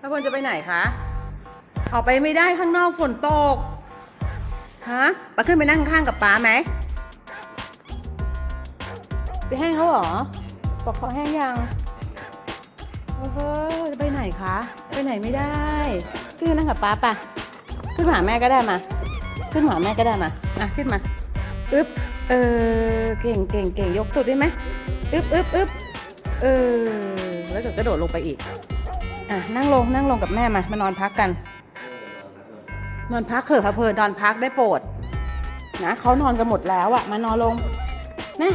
พระพลจะไปไหนคะ ออกไปไม่ได้ข้างนอกฝนตก ฮะปาขึ้นไปนั่งข้างกับป้าไหม ไปแห้งเขาเหรอบอกเขาแห้งยังโอ้โหจะไปไหนคะ ไปไหนไม่ได้ ขึ้นนั่งกับป้าปะขึ้นหาแม่ก็ได้มา ขึ้นหาแม่ก็ได้มา อะขึ้นมา อึ๊บ เออ เก่งเก่งเก่งยกตุดได้ไหม อึ๊บอึ๊บอึ๊บเออ แล้วเดี๋ยวกระโดดลงไปอีก อะนั่งลงนั่งลงกับแม่มามานอนพักกัน นอนพักเถอะพะเพลนอนพักได้โปรดนะเขานอนกันหมดแล้วอะมานอนลงนะ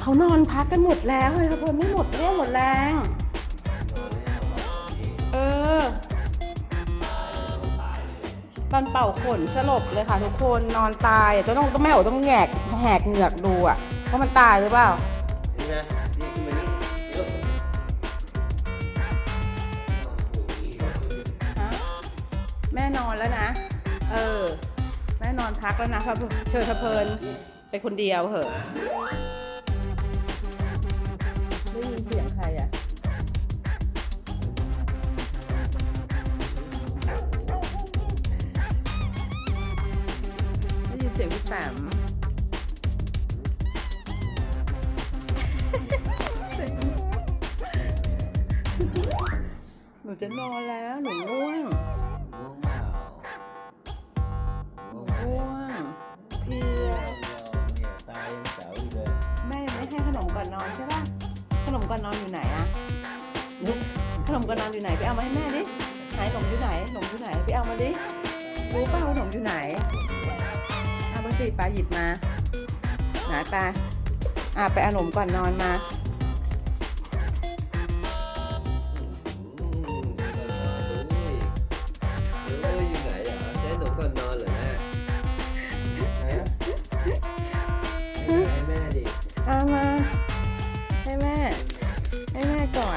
เขานอนพักกันหมดแล้วเลยพะเพลไม่หมดเรี่ยวหมดแรงเออตอนเป่าขนสลบเลยค่ะทุกคนนอนตายต้องต้องแม่โอต้องแงกแหกเหงือกดูอะว่าะมันตายหรือเปล่า แม่นอนแล้วนะ เออ แม่นอนพักแล้วนะพะเชิญพะเพลินไปคนเดียวเหอะได้ยินเสียงใครอะได้ยินเสียงพี่แปมหนูจะนอนแล้ว หนูง่วงง่ ขนมก่อนนอนอยู่ไหนอะนุ๊กขนมก่อนนอนอยู่ไหนไปเอามาให้แม่ดิไหนขนมอยู่ไหนขนมอยู่ไหนไปเอามาดิรู้ปล่าขนมอยู่ไหนเอาไปสิปาหยิบมาไหนปาอะไปเอาขนมก่อนนอนมา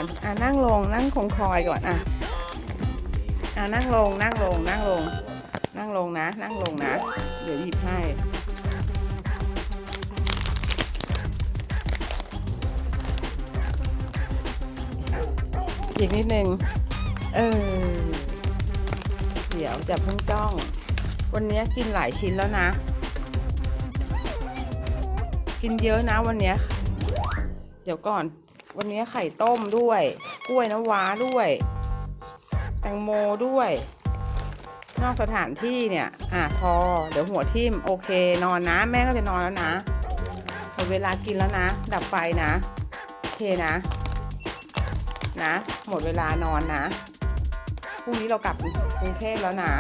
อนอะนั่งลงนั่งคงคอยก่อนอะอะนั่งลงนั่งลงนั่งลง นั่งลงนะ นั่งลงนะ เดี๋ยวหยิบให้อีกนิดนึงเออเดี๋ยวจะเพิ่งจ้อง วันนี้กินหลายชิ้นแล้วนะ กินเยอะนะวันนี้เดี๋ยวก่อน วันนี้ไข่ต้มด้วย กล้วยน้ำว้าด้วย แตงโมด้วย นอกสถานที่เนี่ย อะพอ เดี๋ยวหัวทิ่มโอเค นอนนะ แม่ก็จะนอนแล้วนะหมดเวลากินแล้วนะ ดับไฟนะโอเคนะ นะ หมดเวลานอนนะพรุ่งนี้เรากลับกรุงเทพแล้วนะ